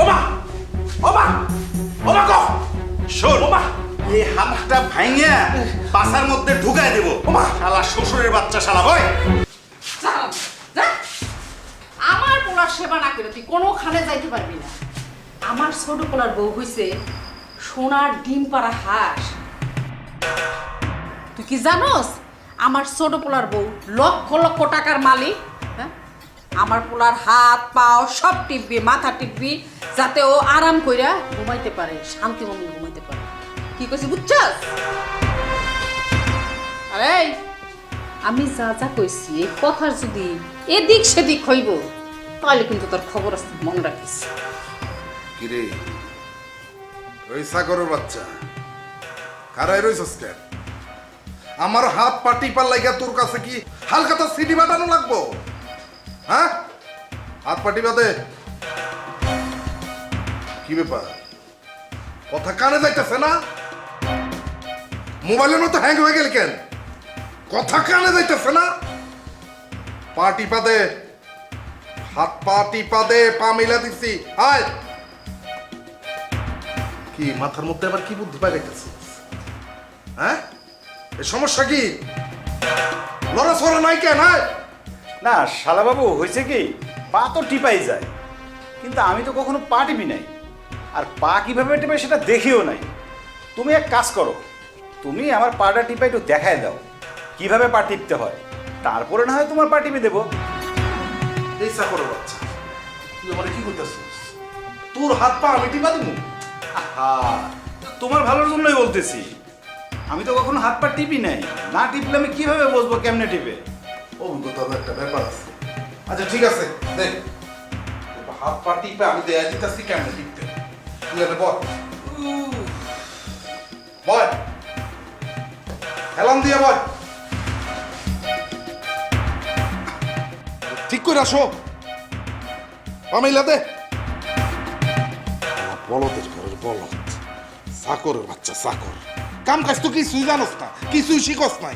ওমা ওমা ওমা শোন। ওমা এই হাতটা ভাঙিয়া পাশার মধ্যে ঢুকায় দেবো। ওমা! শালা শ্বশুরের বাচ্চা শালা ভাই আমার পোলার সেবা না করে তুই কোনোখানে যাইতে পারবি না। আমার ছোট পোলার বউ হইছে সোনার ডিম পাড়া হাঁস। তুই কি জানোস? আমার ছোট পোলার বউ লক্ষ লক্ষ টাকার মালিক। আমার পোলার হাত, পাও সব টিপবি, মাথা টিপবি, যাতে ও আরাম কইরা ঘুমাইতে পারে, শান্তি মনে ঘুমাইতে পারে। কি কইছি, বুঝছস? আরে, আমি যা যা কইছি, এই কথার যদি এদিক সেদিক হইব, তাহলে কিন্তু তোর খবর আছে মনে রাখিস। কিরে? ওই সাগরের বাচ্চা। কারাই রইছস কেন আমার হাত পাটি পার লাগা তোর কাছে কি হালকাতা সিডি বাটানো লাগবো? হ্যাঁ? হাত পাটি বাদে কি ব্যাপার? কথা কানে যাইতেছে না? মোবাইলের মতো হ্যাং হয়ে গেল কেন? কথা কানে যাইতেছে না? পাটি পাদে হাত পা টিপা দে, পা মিলা দিছি। আয়! কি, মাথার মধ্যে আবার কি বুদ্ধি পাই গেছে হ্যাঁ? এ সমস্যা কি? লড়া সরা নাই কেন? আয়! না শালাবাবু হয়েছে কি? পা তো টিপাই যায়। কিন্তু আমি তো কখনো পা টিপি নাই। আর পা কীভাবে টিপে সেটা দেখিও নাই। তুমি এক কাজ করো তুমি আমার পাটা টিপা একটু দেখায় দাও কীভাবে পা টিপতে হয়। তারপরে না হয় তোমার পা টিপে দেবো। এই চাকরের বাচ্চা। তুই আমার কি করতেছিস তোর হাত পা আমি টিপা আহা, তোমার ভালোর জন্যই বলতেছি। আমি তো কখনো হাত পা টিপি নাই। না টিপলে আমি কীভাবে বসবো কেমনে টিপে? অভিজ্ঞতার একটা ব্যাপার আছে। আচ্ছা ঠিক আছে, দেখ। হাত পা টিপে আমি দেয়া দিতেছি কেমন টিপতে। তুই এনে বল। বল। হেলাম দিয়ে বল। ঠিক করে আসো। পামাইলা দে। বলদের ঘরের বলদ। চাকরের বাচ্চা, চাকর। কাম কাজ তো কিছুই জানোস না, কিছুই শিখস নাই।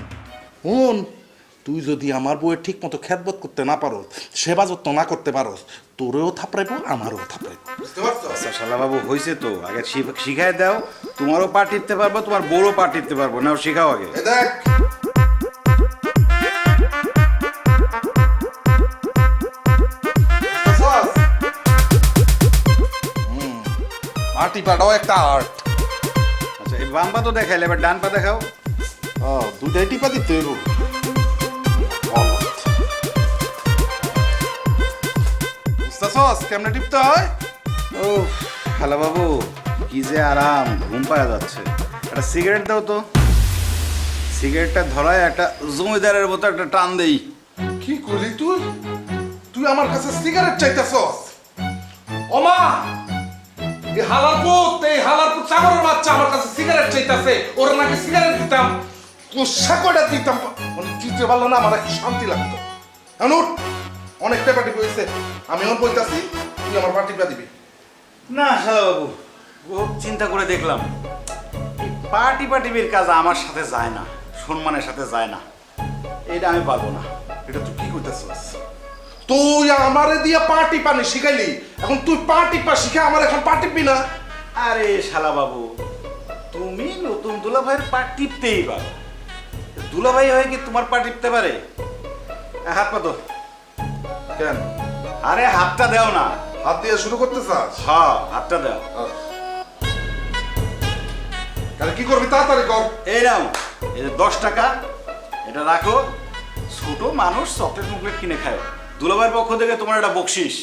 হুন। তুই যদি আমার বউয়ের ঠিক মতো খ্যাতবোধ করতে না পারো সেবা যত্ন না করতে পারো তোরেও থাপড়াইবো আমারও থাপড়াইবো। বুঝতে পারছ? আচ্ছা শালাবাবু হয়েছে তো। আগে শি- শিখায় দাও তোমারও পা টিপতে পারব তোমার বড়ও পা টিপতে পারব। নাও শিখাও আগে। এ দেখ। মাটি পাটাও একটা আর্ট আচ্ছা এই বাম পা তো দেখাইলে এবার ডান পা দেখাও। দুটাই টিপা দিতে হইব। বুঝতেছস কেমনে টিপতে হয়। ও শালাবাবু কি যে আরাম, ঘুম পাওয়া যাচ্ছে। একটা সিগারেট দাও তো। সিগারেটটা ধরায় একটা জমিদারের মতো একটা টান দেই। কি করলি তুই? তুই আমার কাছে সিগারেট চাইতেছস। ওমা! এই হালার পুত এই হালার পুত চাকরের বাচ্চা আমার কাছে সিগারেট চাইতেছে। ওর নাকি সিগারেট দিতাম। কোষা কয়টা দিতাম। মানে দিতে পারল না, আমার শান্তি লাগতো। এখন অনেক পেপাটি হয়েছে আমি এখন বলতেছি তুই আমার পার্টিটা দিবি। না শালাবাবু খুব চিন্তা করে দেখলাম। এই পার্টি পার্টিবির কাজ আমার সাথে যায় না সম্মানের সাথে যায় না। এটা আমি পারব না। এটা তুই কি করতেছস? তুই আমারে দিয়ে পার্টি পানি শিখাইলি। এখন তুই পার্টি পা শিখে আমার এখন পার্টি পি না। আরে শালা বাবু তুমি নতুন দুলাভাইয়ের পা টিপতেই পারো। দুলাভাই হয়ে কি তোমার পা টিপতে পারে? হাত পাতো কেন? আরে হাতটা দাও না। হাত দিয়ে শুরু করতে চাস? হ্যাঁ হাতটা দাও। তাহলে কি করবি তাড়াতাড়ি কর। এই নাও এই যে দশ টাকা এটা রাখো। ছোট মানুষ চকলেট মুকলেট কিনে খায়। দুলাভাইয়ের পক্ষ থেকে তোমার একটা বকশিস।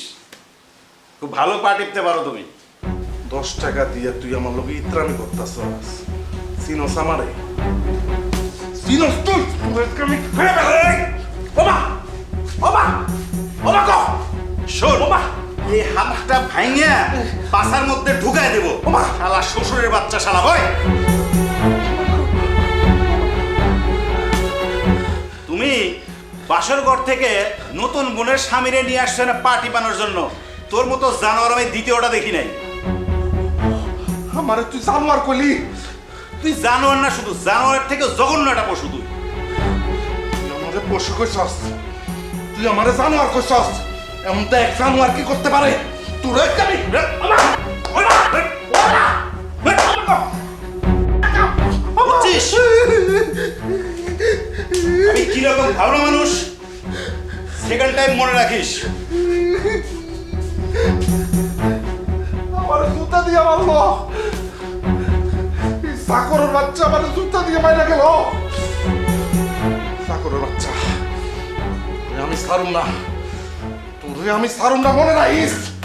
খুব ভালো পা টিপতে পারো তুমি। দশ টাকা দিয়ে তুই আমার লোক ইত্রামি করতেছস সিনস আমারে। সিনস তুই। ফেলে ওমা ওমা গো শোন। ওমা। এই হাতটা ভাঙিয়া পাশার মধ্যে ঢুকায় দেবো। ওমা! শালা শ্বশুরের বাচ্চা শালা ভাই তুমি বাসর ঘর থেকে নতুন বোনের স্বামীরে নিয়ে আসছো না পা টিপানোর জন্য? তোর মতো জানোয়ার আমি দ্বিতীয়টা দেখি নাই। আমারে তুই জানোয়ার কইলি তুই জানোয়ার না শুধু জানোয়ারের থেকে জঘন্য একটা পশু তুই আমারে পশু কইছস? তুই আমারে জানোয়ার কইছস? এমন তো এক জানোয়ার কি করতে পারে? তোর একটা আমি কীরকম ভালো মানুষ? সেকেন্ড টাইম মনে রাখিস। আমার জুতা দিয়ে মারলো। চাকরের বাচ্চা আমার জুতা দিয়ে মাইরা গেল। চাকরের বাচ্চা। আমি সারুম না। তোরে আমি সারুম না মনে রাখিস?